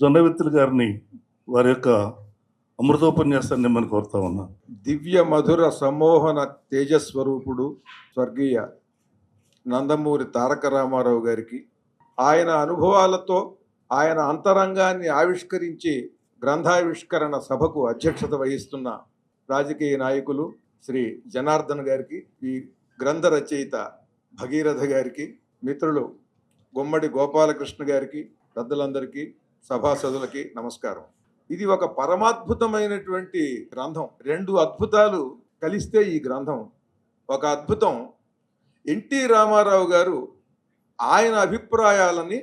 జొన్నవిత్తులు గారిని వారి యొక్క అమృతోపన్యాసాన్ని మనం కోరుతా ఉన్నాను దివ్య మధుర సమ్మోహన తేజస్వరూపుడు స్వర్గీయ నందమూరి తారక రామారావు గారికి ఆయన అనుభవాలతో ఆయన అంతరంగాన్ని ఆవిష్కరించి గ్రంథావిష్కరణ సభకు అధ్యక్షత వహిస్తున్న రాజకీయ నాయకులు శ్రీ జనార్దన్ గారికి ఈ గ్రంథ రచయిత భగీరథ గారికి మిత్రులు గుమ్మడి గోపాలకృష్ణ గారికి పెద్దలందరికీ సభాసదులకి నమస్కారం. ఇది ఒక పరమాద్భుతమైనటువంటి గ్రంథం. రెండు అద్భుతాలు కలిస్తే ఈ గ్రంథం. ఒక అద్భుతం ఎన్టీ రామారావు గారు ఆయన అభిప్రాయాలని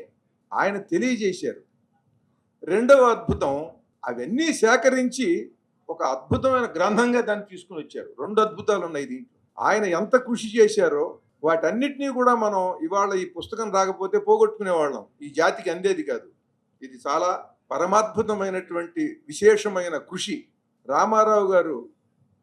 ఆయన తెలియజేశారు. రెండవ అద్భుతం అవన్నీ సేకరించి ఒక అద్భుతమైన గ్రంథంగా దాన్ని తీసుకుని వచ్చారు. రెండు అద్భుతాలు ఉన్నాయి దీంట్లో. ఆయన ఎంత కృషి చేశారో వాటన్నిటినీ కూడా మనం ఇవాళ ఈ పుస్తకం రాకపోతే పోగొట్టుకునేవాళ్ళం. ఈ జాతికి అందేది కాదు. ఇది చాలా పరమాద్భుతమైనటువంటి విశేషమైన కృషి. రామారావు గారు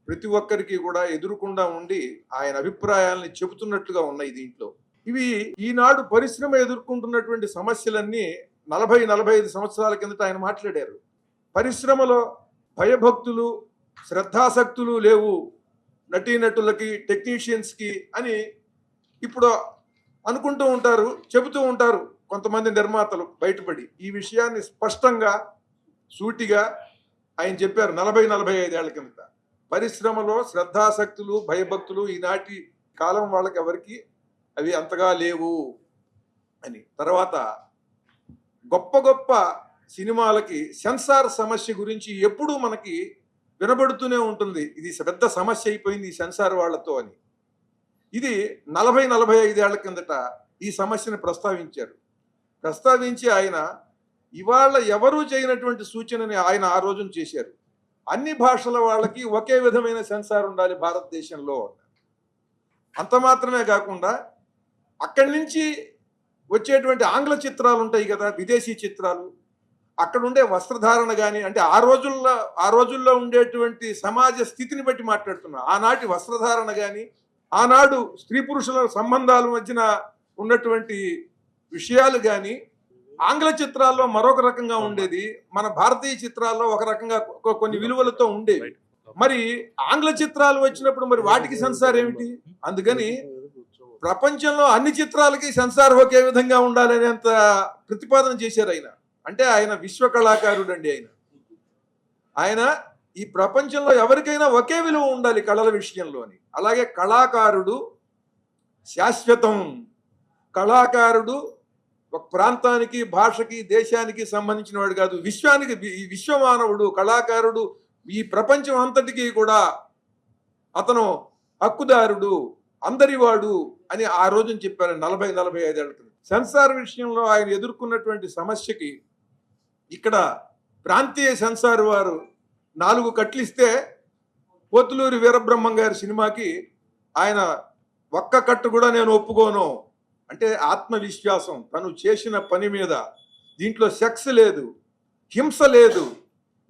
ప్రతి ఒక్కరికి కూడా ఎదురుకుండా ఉండి ఆయన అభిప్రాయాలని చెబుతున్నట్లుగా ఉన్నాయి దీంట్లో. ఇవి ఈనాడు పరిశ్రమ ఎదుర్కొంటున్నటువంటి సమస్యలన్నీ నలభై నలభై ఐదు సంవత్సరాల కిందట ఆయన మాట్లాడారు. పరిశ్రమలో భయభక్తులు శ్రద్ధాసక్తులు లేవు నటీనటులకి టెక్నీషియన్స్కి అని ఇప్పుడు అనుకుంటూ ఉంటారు చెబుతూ ఉంటారు. కొంతమంది నిర్మాతలు బయటపడి ఈ విషయాన్ని స్పష్టంగా సూటిగా ఆయన చెప్పారు నలభై నలభై ఐదేళ్ళ కిందట. పరిశ్రమలో శ్రద్ధాసక్తులు భయభక్తులు ఈనాటి కాలం వాళ్ళకి ఎవరికి అవి అంతగా లేవు అని. తర్వాత గొప్ప గొప్ప సినిమాలకి సెన్సార్ సమస్య గురించి ఎప్పుడూ మనకి వినబడుతూనే ఉంటుంది. ఇది పెద్ద సమస్య అయిపోయింది ఈ సెన్సార్ వాళ్ళతో అని. ఇది నలభై నలభై ఐదేళ్ళ కిందట ఈ సమస్యను ప్రస్తావించారు. ప్రస్తావించి ఆయన ఇవాళ ఎవరూ చేయనటువంటి సూచనని ఆయన ఆ రోజున చేశారు. అన్ని భాషల వాళ్ళకి ఒకే విధమైన సెన్సార్ ఉండాలి భారతదేశంలో అంత మాత్రమే కాకుండా అక్కడి నుంచి వచ్చేటువంటి ఆంగ్ల చిత్రాలు ఉంటాయి కదా విదేశీ చిత్రాలు. అక్కడ ఉండే వస్త్రధారణ కానీ అంటే ఆ రోజుల్లో ఆ రోజుల్లో ఉండేటువంటి సమాజ స్థితిని బట్టి మాట్లాడుతున్నా. ఆనాటి వస్త్రధారణ కానీ ఆనాడు స్త్రీ పురుషుల సంబంధాల మధ్యన ఉన్నటువంటి విషయాలు కానీ ఆంగ్ల చిత్రాల్లో మరొక రకంగా ఉండేది మన భారతీయ చిత్రాల్లో ఒక రకంగా కొన్ని విలువలతో ఉండేవి. మరి ఆంగ్ల చిత్రాలు వచ్చినప్పుడు మరి వాటికి సెన్సార్ ఏమిటి? అందుకని ప్రపంచంలో అన్ని చిత్రాలకి సెన్సార్ ఒకే విధంగా ఉండాలనేంత ప్రతిపాదన చేశారు ఆయన. అంటే ఆయన విశ్వ కళాకారుడు అండి ఆయన. ఆయన ఈ ప్రపంచంలో ఎవరికైనా ఒకే విలువ ఉండాలి కళల విషయంలోని. అలాగే కళాకారుడు శాశ్వతం. కళాకారుడు ఒక ప్రాంతానికి భాషకి దేశానికి సంబంధించిన వాడు కాదు. విశ్వానికి ఈ విశ్వమానవుడు కళాకారుడు ఈ ప్రపంచం అంతటికీ కూడా అతను హక్కుదారుడు అందరివాడు అని ఆ రోజున చెప్పారు నలభై నలభై ఐదేళ్ళ క్రితం. సెన్సార్ విషయంలో ఆయన ఎదుర్కొన్నటువంటి సమస్యకి ఇక్కడ ప్రాంతీయ సెన్సార్ వారు నాలుగు కట్లిస్తే పోతులూరి వీరబ్రహ్మం గారి సినిమాకి ఆయన ఒక్క కట్టు కూడా నేను ఒప్పుకోను. అంటే ఆత్మవిశ్వాసం తను చేసిన పని మీద దీంట్లో సెక్స్ లేదు హింస లేదు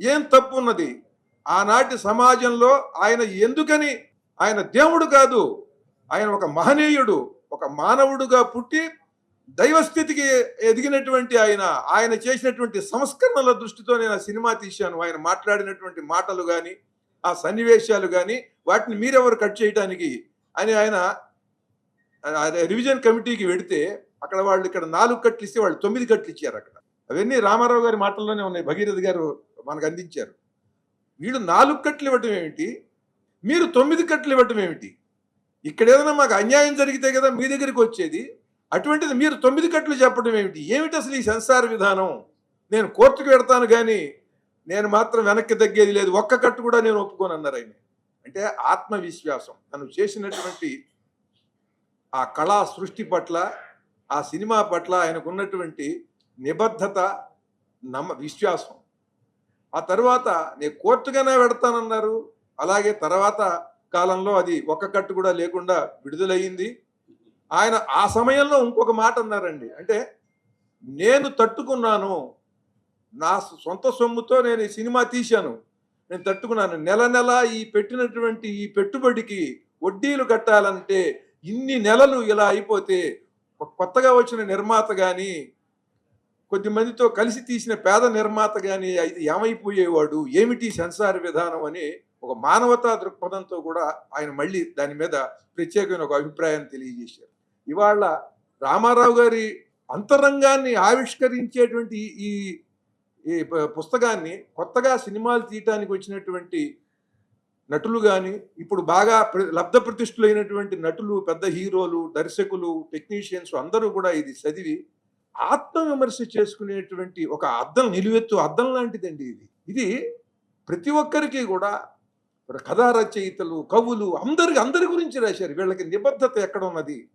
ఏం తప్పు ఉన్నది? ఆనాటి సమాజంలో ఆయన ఎందుకని? ఆయన దేవుడు కాదు. ఆయన ఒక మహనీయుడు ఒక మానవుడుగా పుట్టి దైవస్థితికి ఎదిగినటువంటి ఆయన ఆయన చేసినటువంటి సంస్కరణల దృష్టితో నేను ఆ సినిమా తీశాను. ఆయన మాట్లాడినటువంటి మాటలు కానీ ఆ సన్నివేశాలు కానీ వాటిని మీరెవరు కట్ చేయడానికి అని ఆయన రివిజన్ కమిటీకి వెడితే అక్కడ వాళ్ళు ఇక్కడ నాలుగు కట్లు ఇస్తే వాళ్ళు తొమ్మిది కట్లు ఇచ్చారు అక్కడ. అవన్నీ రామారావు గారి మాటల్లోనే ఉన్నాయి. భగీరథ గారు మనకు అందించారు. వీళ్ళు నాలుగు కట్లు ఇవ్వటం ఏమిటి? మీరు తొమ్మిది కట్లు ఇవ్వటం ఏమిటి? ఇక్కడ ఏదైనా మాకు అన్యాయం జరిగితే కదా మీ దగ్గరికి వచ్చేది. అటువంటిది మీరు తొమ్మిది కట్లు చెప్పడం ఏమిటి? ఏమిటి అసలు ఈ సెన్సార్ విధానం? నేను కోర్టుకు పెడతాను కానీ నేను మాత్రం వెనక్కి తగ్గేది లేదు. ఒక్క కట్టు కూడా నేను ఒప్పుకోను అన్నారు ఆయన. అంటే ఆత్మవిశ్వాసం. తను చేసినటువంటి ఆ కళా సృష్టి పట్ల ఆ సినిమా పట్ల ఆయనకు ఉన్నటువంటి నిబద్ధత నమ్మ విశ్వాసం. ఆ తర్వాత నేను కోర్టుగానే పెడతానన్నారు. అలాగే తర్వాత కాలంలో అది ఒక్క కట్టు కూడా లేకుండా విడుదలయ్యింది. ఆయన ఆ సమయంలో ఇంకొక మాట అన్నారండి. అంటే నేను తట్టుకున్నాను. నా సొంత సొమ్ముతో నేను ఈ సినిమా తీశాను. నేను తట్టుకున్నాను. నెల నెల ఈ పెట్టినటువంటి ఈ పెట్టుబడికి వడ్డీలు కట్టాలంటే ఇన్ని నెలలు ఇలా అయిపోతే కొత్తగా వచ్చిన నిర్మాత కానీ కొద్ది మందితో కలిసి తీసిన పేద నిర్మాత కానీ ఇది ఏమైపోయేవాడు? ఏమిటి సెన్సార్ విధానం అని ఒక మానవతా దృక్పథంతో కూడా ఆయన మళ్ళీ దాని మీద ప్రత్యేకమైన ఒక అభిప్రాయాన్ని తెలియజేశారు. ఇవాళ రామారావు గారి అంతరంగాన్ని ఆవిష్కరించేటువంటి ఈ ఈ పుస్తకాన్ని కొత్తగా సినిమాలు తీయటానికి వచ్చినటువంటి నటులు కానీ ఇప్పుడు బాగా ప్ర- లబ్ధ ప్రతిష్ఠులైనటువంటి నటులు పెద్ద హీరోలు దర్శకులు టెక్నీషియన్స్ అందరూ కూడా ఇది చదివి ఆత్మవిమర్శ చేసుకునేటువంటి ఒక అద్దం నిలువెత్తు అద్దం లాంటిదండి ఇది. ఇది ప్రతి ఒక్కరికి కూడా కథా రచయితలు కవులు అందరికి అందరి గురించి రాశారు. వీళ్ళకి నిబద్ధత ఎక్కడ ఉన్నది?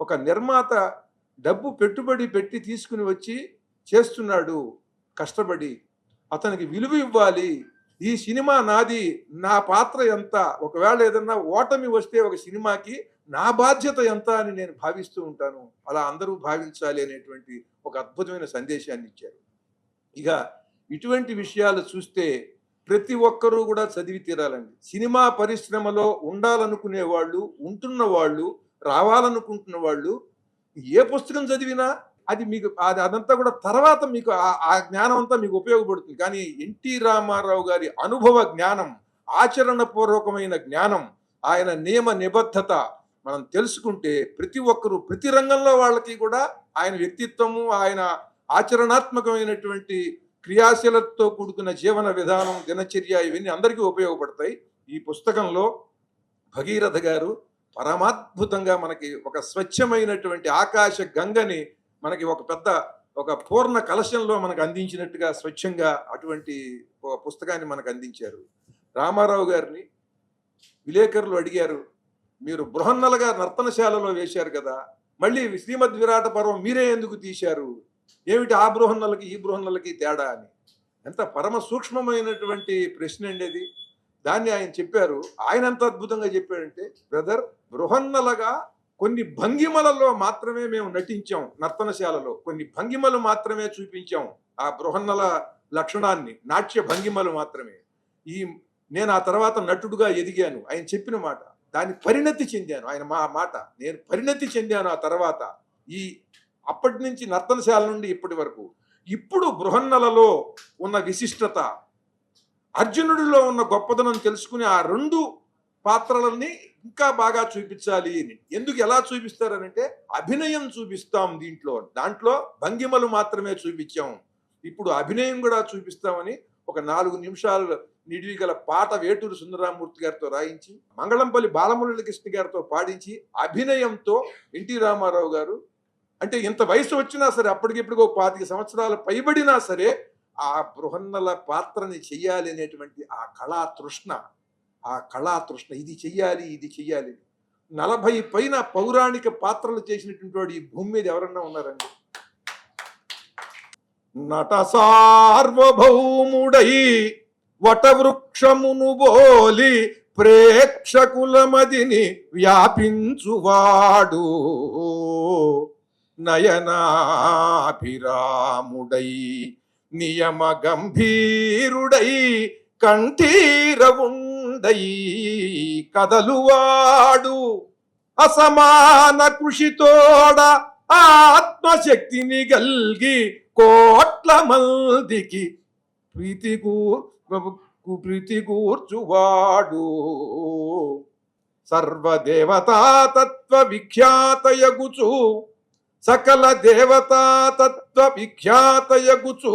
ఒక నిర్మాత డబ్బు పెట్టుబడి పెట్టి తీసుకుని వచ్చి చేస్తున్నాడు కష్టపడి. అతనికి విలువ ఇవ్వాలి. ఈ సినిమా నాది నా పాత్ర ఎంత? ఒకవేళ ఏదన్నా ఓటమి వస్తే ఒక సినిమాకి నా బాధ్యత ఎంత అని నేను భావిస్తూ ఉంటాను. అలా అందరూ భావించాలి అనేటువంటి ఒక అద్భుతమైన సందేశాన్ని ఇచ్చారు. ఇక ఇటువంటి విషయాలు చూస్తే ప్రతి ఒక్కరూ కూడా చదివి తీరాలండి. సినిమా పరిశ్రమలో ఉండాలనుకునే వాళ్ళు ఉంటున్న వాళ్ళు రావాలనుకుంటున్న వాళ్ళు ఏ పుస్తకం చదివినా అది మీకు అది అదంతా కూడా తర్వాత మీకు ఆ- ఆ జ్ఞానం అంతా మీకు ఉపయోగపడుతుంది. కానీ ఎన్టీ రామారావు గారి అనుభవ జ్ఞానం ఆచరణ పూర్వకమైన జ్ఞానం ఆయన నియమ నిబద్ధత మనం తెలుసుకుంటే ప్రతి ఒక్కరూ ప్రతి రంగంలో వాళ్ళకి కూడా ఆయన వ్యక్తిత్వము ఆయన ఆచరణాత్మకమైనటువంటి క్రియాశీలతతో కూడుకున్న జీవన విధానం దినచర్య ఇవన్నీ అందరికీ ఉపయోగపడతాయి. ఈ పుస్తకంలో భగీరథ గారు పరమాద్భుతంగా మనకి ఒక స్వచ్ఛమైనటువంటి ఆకాశ గంగని మనకి ఒక పెద్ద ఒక పూర్ణ కలశంలో మనకు అందించినట్టుగా స్వచ్ఛంగా అటువంటి ఒక పుస్తకాన్ని మనకు అందించారు. రామారావు గారిని విలేకరులు అడిగారు మీరు బృహన్నలుగా నర్తనశాలలో వేశారు కదా మళ్ళీ శ్రీమద్ విరాట పర్వం మీరే ఎందుకు తీశారు? ఏమిటి ఆ బృహన్నలకి ఈ బృహన్నలకి తేడా? అని. ఎంత పరమ సూక్ష్మమైనటువంటి ప్రశ్న అండి అది. దాన్ని ఆయన చెప్పారు. ఆయన ఎంత అద్భుతంగా చెప్పాడంటే బ్రదర్ బృహన్నలగా కొన్ని భంగిమలలో మాత్రమే మేము నటించాం నర్తనశాలలో. కొన్ని భంగిమలు మాత్రమే చూపించాం ఆ బృహన్నల లక్షణాన్ని నాట్య భంగిమలు మాత్రమే. ఈ నేను ఆ తర్వాత నటుడుగా ఎదిగాను. ఆయన చెప్పిన మాట దాన్ని పరిణతి చెందాను. ఆయన మా మాట నేను పరిణతి చెందాను ఆ తర్వాత. ఈ అప్పటి నుంచి నర్తనశాల నుండి ఇప్పటి వరకు. ఇప్పుడు బృహన్నలలో ఉన్న విశిష్టత అర్జునుడిలో ఉన్న గొప్పదనం తెలుసుకుని ఆ రెండు పాత్రలన్నీ ఇంకా బాగా చూపించాలి అని. ఎందుకు ఎలా చూపిస్తారనంటే అభినయం చూపిస్తాం దీంట్లో. దాంట్లో భంగిమలు మాత్రమే చూపించాం. ఇప్పుడు అభినయం కూడా చూపిస్తామని ఒక నాలుగు నిమిషాలు నిడివి గల పాట వేటూరు సుందరరామూర్తి గారితో రాయించి మంగళంపల్లి బాలమురళీకృష్ణ గారితో పాడించి అభినయంతో ఎన్టీ రామారావు గారు అంటే ఇంత వయసు వచ్చినా సరే అప్పటికిప్పుడు ఒక పాతిక సంవత్సరాలు పైబడినా సరే ఆ బృహన్నల పాత్రని చెయ్యాలి అనేటువంటి ఆ కళా తృష్ణ ఆ కళా తృష్ణ ఇది చెయ్యాలి ఇది చెయ్యాలి. నలభై పైన పౌరాణిక పాత్రలు చేసినటువంటి వాడు ఈ భూమి మీద ఎవరన్నా ఉన్నారండి? నట సార్వభౌముడై వటవృక్షమును బోలి ప్రేక్షకుల మదిని వ్యాపించువాడు. నయనాభిరాముడై నియమ గంభీరుడై కంఠీరవుండై కదలువాడు. అసమాన కృషితోడ ఆత్మశక్తిని గల్గి కోట్ల మందికి ప్రీతి కూ- ప్రీతి కూర్చువాడు సర్వదేవతా విఖ్యాతయగుచు సకల దేవతాతత్వ విఖ్యాతయగుచు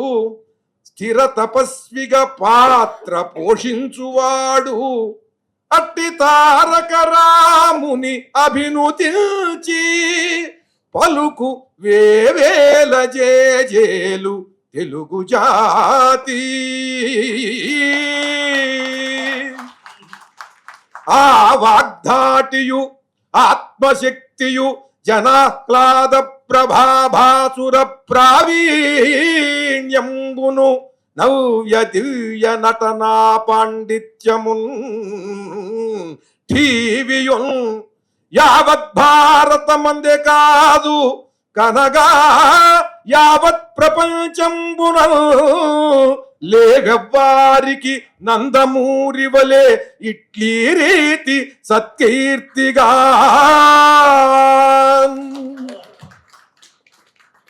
స్థిర తపస్విగా పాత్ర పోషించువాడు. అట్టి తారక రాముని అభినుతించి పలుకు వేవేల జేజేలు తెలుగు జాతి. ఆ వాగ్ధాటియు ఆత్మశక్తియు జనాహ్లాద ప్రభాభాసుర ప్రావీణ్యంబును నవ్య దివ్య నటనా పాండిత్యమున్ టీవియున్ యావత్ భారతమందే కాదు కనగా యావత్ ప్రపంచంబున లేగవారికి నందమూరివలే ఇట్లీ రీతి సత్కీర్తిగా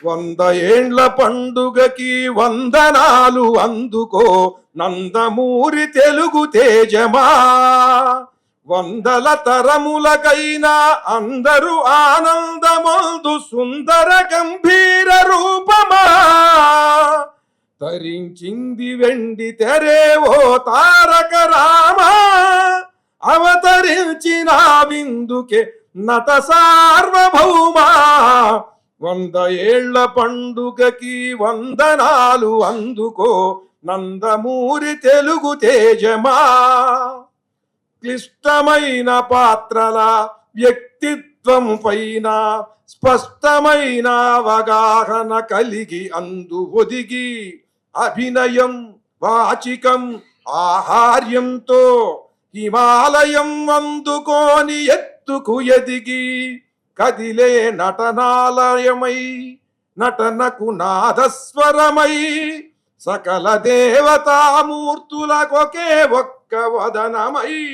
వంద ఏండ్ల పండుగకి వందనాలు అందుకో నందమూరి తెలుగు తేజమా. వందల తరములకైనా అందరూ ఆనందమందు సుందర గంభీర రూపమా. తరించింది వెండి తెరేవో తారక రామా. అవతరించిన విందుకే నట సార్వభౌమా వంద ఏళ్ళ పండుగకి వందనాలు అందుకో నందమూరి తెలుగు తేజమా. క్లిష్టమైన పాత్రల వ్యక్తిత్వం పైన స్పష్టమైన అవగాహన కలిగి అందు ఒదిగి అభినయం వాచికం ఆహార్యంతో హిమాలయం అందుకోని ఎత్తుకు ఎదిగి కదిలే నటనాలయమై నటనకు నాదస్వరమై సకల దేవతామూర్తులకొకే ఒక్క వదనమై.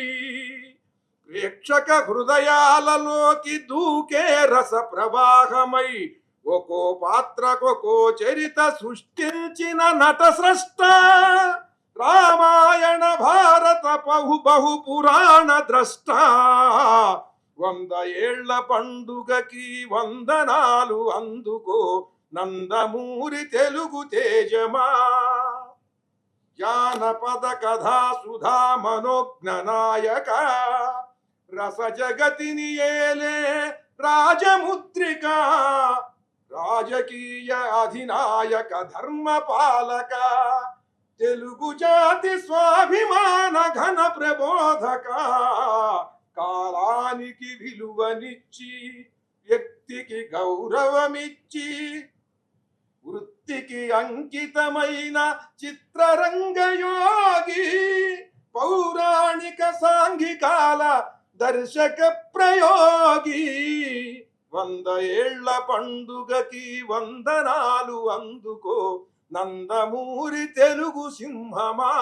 ప్రేక్షక హృదయాలలోకి దూకే రస ప్రవాహమై ఒక్కో పాత్రకొకో చరిత సృష్టించిన నట స్రష్ట. రామాయణ భారత బహు బహు పురాణ ద్రష్ట. వంద ఏళ్ళ పండుగకి వందనాలు అందుకో నందమూరి తెలుగు తేజమా. జానపద కథా సుధా మనోజ్ఞ నాయక రస జగతిని ఏలే రాజముద్రిక రాజకీయ అధినాయక ధర్మపాలక తెలుగు జాతి స్వాభిమాన ఘన ప్రబోధక. కాలానికి విలువనిచ్చి వ్యక్తికి గౌరవమిచ్చి వృత్తికి అంకితమైన చిత్రరంగయోగి పౌరాణిక సాంఘికాల దర్శక ప్రయోగి. వంద ఏళ్ళ పండుగకి వందనాలు అందుకో నందమూరి తెలుగు సింహమా.